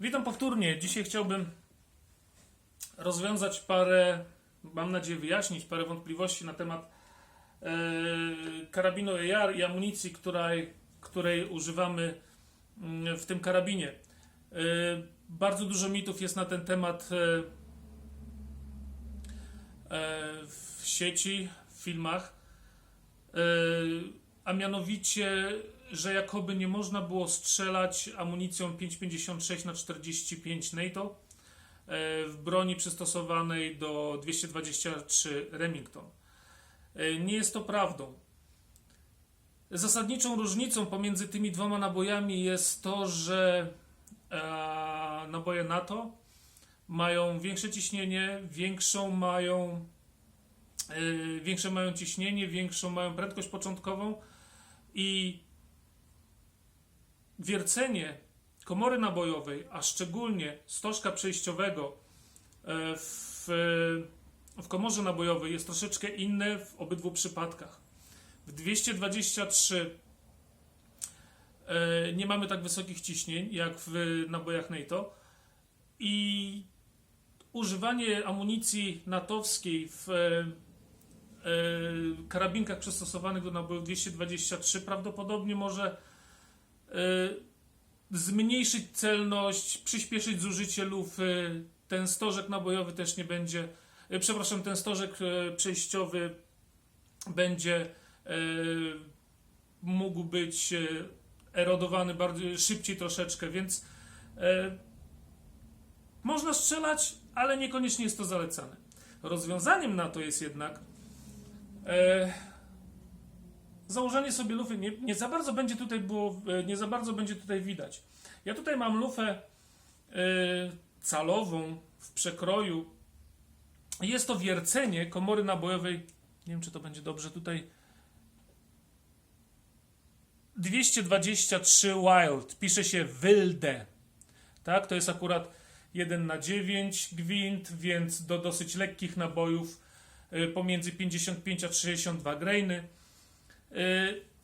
Witam powtórnie. Dzisiaj chciałbym rozwiązać parę, mam nadzieję wyjaśnić parę wątpliwości na temat e, karabinu AR i amunicji, której, której używamy mm, w tym karabinie. E, bardzo dużo mitów jest na ten temat e, w sieci, w filmach. A mianowicie, że jakoby nie można było strzelać amunicją 5,56 na 45 NATO e, w broni przystosowanej do 223 Remington. E, Nie jest to prawdą. Zasadniczą różnicą pomiędzy tymi dwoma nabojami jest to, że e, naboje NATO mają większe ciśnienie, większą mają większe mają ciśnienie, większą mają prędkość początkową i wiercenie komory nabojowej, a szczególnie stożka przejściowego e, w, w komorze nabojowej jest troszeczkę inne w obydwu przypadkach. W 223 e, nie mamy tak wysokich ciśnień jak w nabojach NATO i używanie amunicji natowskiej w e, karabinkach przystosowanych do nabojów 223 prawdopodobnie może zmniejszyć celność, przyspieszyć zużycie lufy. Ten stożek nabojowy też nie będzie, e, przepraszam, ten stożek e, przejściowy będzie mógł być erodowany bardziej szybciej troszeczkę, więc można strzelać, ale niekoniecznie jest to zalecane. Rozwiązaniem na to jest jednak założenie sobie lufy. Nie, nie za bardzo będzie tutaj było, e, nie za bardzo będzie tutaj widać. Ja tutaj mam lufę e, calową w przekroju. Jest to wiercenie komory nabojowej. Nie wiem, czy to będzie dobrze tutaj. 223 Wild. Pisze się Wilde. Tak, to jest akurat 1 na 9 gwint, więc do dosyć lekkich nabojów y, pomiędzy 55 a 62 grainy. Y,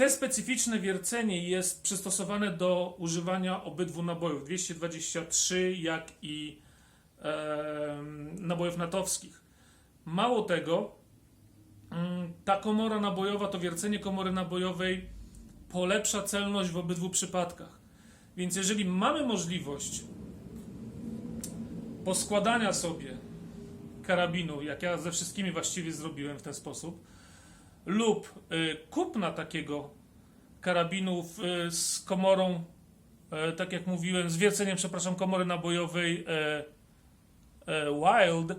Te specyficzne wiercenie jest przystosowane do używania obydwu nabojów 223, jak i em, nabojów natowskich. Mało tego, mm, ta komora nabojowa, to wiercenie komory nabojowej polepsza celność w obydwu przypadkach. Więc jeżeli mamy możliwość poskładania sobie karabinu, jak ja ze wszystkimi właściwie zrobiłem w ten sposób, lub y, kupna takiego karabinu y, z komorą, y, tak jak mówiłem, z wierceniem, przepraszam, komory nabojowej e, e, Wild,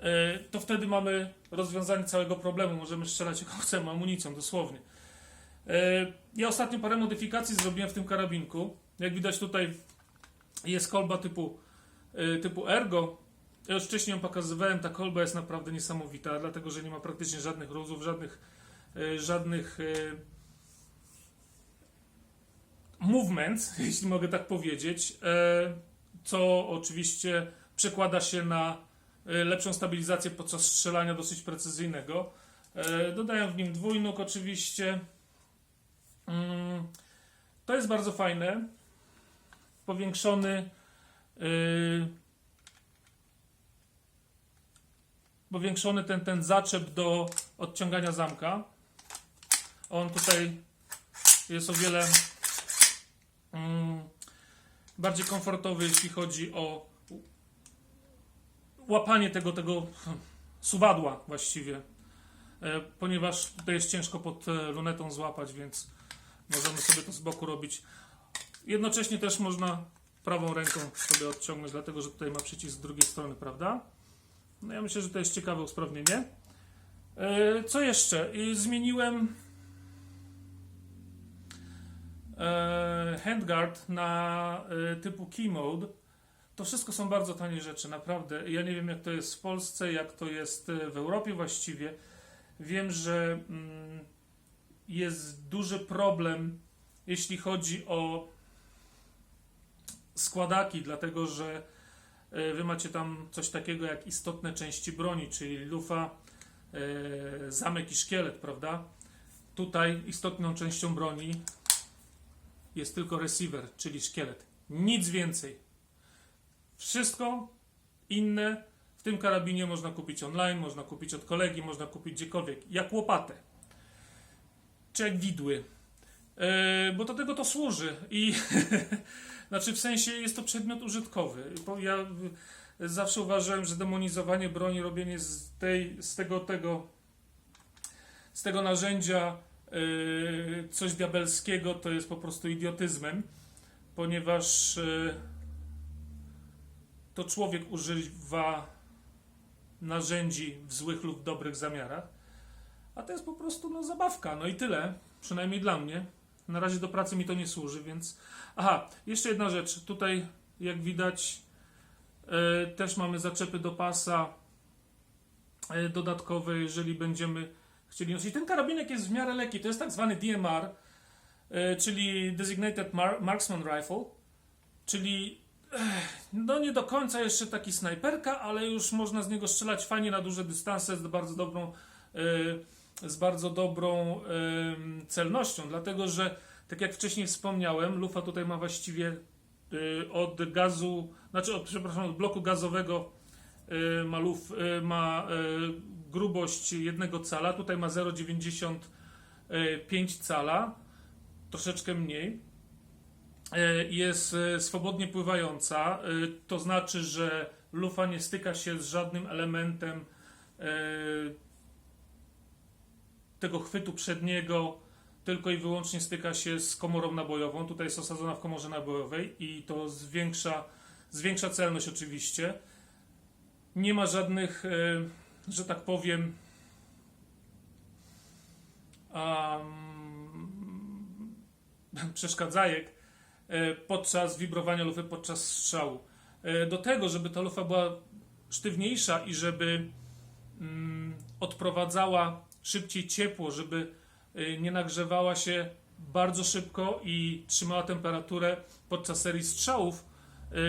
e, to wtedy mamy rozwiązanie całego problemu. Możemy strzelać jaką chcemy, amunicją, dosłownie. E, Ja ostatnio parę modyfikacji zrobiłem w tym karabinku. Jak widać tutaj jest kolba typu, e, typu Ergo. Ja już wcześniej ją pokazywałem, ta kolba jest naprawdę niesamowita, dlatego że nie ma praktycznie żadnych rozów, żadnych, e, żadnych e, movements, jeśli mogę tak powiedzieć, e, co oczywiście przekłada się na lepszą stabilizację podczas strzelania dosyć precyzyjnego. Dodaję w nim dwójnóg oczywiście. Mm, To jest bardzo fajne. Powiększony yy, powiększony ten, ten zaczep do odciągania zamka. On tutaj jest o wiele mm, bardziej komfortowy, jeśli chodzi o łapanie tego, tego suwadła właściwie, e, ponieważ tutaj jest ciężko pod e, lunetą złapać, więc możemy sobie to z boku robić. Jednocześnie też można prawą ręką sobie odciągnąć, dlatego że tutaj ma przycisk z drugiej strony, prawda? No ja myślę, że to jest ciekawe usprawnienie. E, Co jeszcze? Zmieniłem e, handguard na e, typu key mode. To wszystko są bardzo tanie rzeczy, naprawdę. Ja nie wiem, jak to jest w Polsce, jak to jest w Europie właściwie. Wiem, że mm, jest duży problem, jeśli chodzi o składaki, dlatego że wy macie tam coś takiego jak istotne części broni, czyli lufa, e, zamek i szkielet, prawda? Tutaj istotną częścią broni jest tylko receiver, czyli szkielet. Nic więcej. Wszystko inne w tym karabinie można kupić online, można kupić od kolegi, można kupić gdziekolwiek. Jak łopatę. Czy jak widły. E, bo do tego to służy. I znaczy w sensie jest to przedmiot użytkowy. Bo ja y, zawsze uważałem, że demonizowanie broni, robienie z, tej, z tego, tego, z tego narzędzia y, coś diabelskiego to jest po prostu idiotyzmem, ponieważ y, to człowiek używa narzędzi w złych lub dobrych zamiarach, a to jest po prostu no, zabawka, no i tyle, przynajmniej dla mnie. Na razie do pracy mi to nie służy, więc. Aha, jeszcze jedna rzecz. Tutaj, jak widać, e, też mamy zaczepy do pasa e, dodatkowe, jeżeli będziemy chcieli nosić. Ten karabinek jest w miarę lekki. To jest tak zwany DMR, e, czyli Designated Mar- Marksman Rifle, czyli no nie do końca jeszcze taki snajperka, ale już można z niego strzelać fajnie na duże dystanse z bardzo dobrą e, z bardzo dobrą celnością, dlatego że, tak jak wcześniej wspomniałem, lufa tutaj ma właściwie y, od gazu, znaczy od, przepraszam, od bloku gazowego y, ma, luf, y, ma grubość jednego cala, tutaj ma 0,95 cala, troszeczkę mniej. Y, Jest y, swobodnie pływająca, y, to znaczy, że lufa nie styka się z żadnym elementem tego chwytu przedniego tylko i wyłącznie styka się z komorą nabojową. Tutaj jest osadzona w komorze nabojowej i to zwiększa, zwiększa celność oczywiście. Nie ma żadnych, e, że tak powiem, um, przeszkadzajek e, podczas wibrowania lufy, podczas strzału. E, Do tego, żeby ta lufa była sztywniejsza i żeby mm, odprowadzała szybciej ciepło, żeby y, nie nagrzewała się bardzo szybko i trzymała temperaturę podczas serii strzałów.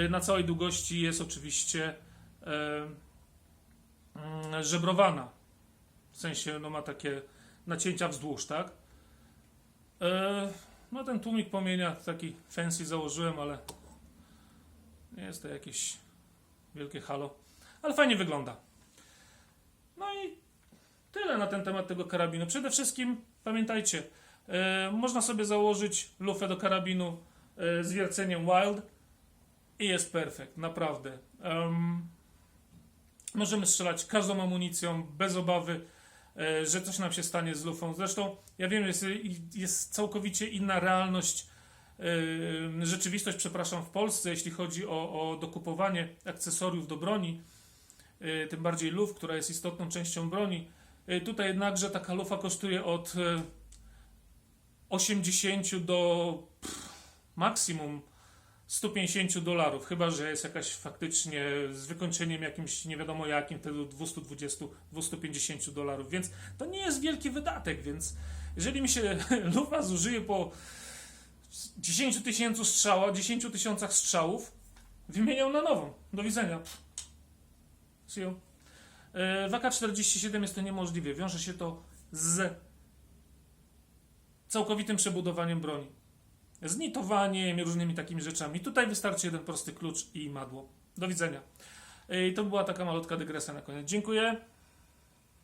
y, Na całej długości jest oczywiście mm, żebrowana. W sensie no, ma takie nacięcia wzdłuż, tak? No ten tłumik płomienia taki fancy założyłem, ale nie jest to jakieś wielkie halo. Ale fajnie wygląda. No i Tyle na ten temat tego karabinu. Przede wszystkim pamiętajcie, e, można sobie założyć lufę do karabinu e, z wierceniem Wild i jest perfekt, naprawdę. Em, możemy strzelać każdą amunicją bez obawy, e, że coś nam się stanie z lufą. Zresztą ja wiem, jest, jest całkowicie inna realność, rzeczywistość, przepraszam, w Polsce, jeśli chodzi o, o dokupowanie akcesoriów do broni, e, tym bardziej luf, która jest istotną częścią broni. Y, Tutaj jednakże taka lufa kosztuje od y, 80 do pff, maksimum 150 dolarów, chyba że jest jakaś faktycznie z wykończeniem jakimś nie wiadomo jakim, wtedy 220-250 dolarów, więc to nie jest wielki wydatek, więc jeżeli mi się lufa zużyje po 10 tysięcy strzała, 10 tysiącach strzałów, wymieniam na nową. Do widzenia. See you. E, W AK-47 jest to niemożliwe. Wiąże się to z całkowitym przebudowaniem broni. Z nitowaniem i różnymi takimi rzeczami. Tutaj wystarczy jeden prosty klucz i madło. Do widzenia. E, I to była taka malutka dygresja na koniec. Dziękuję.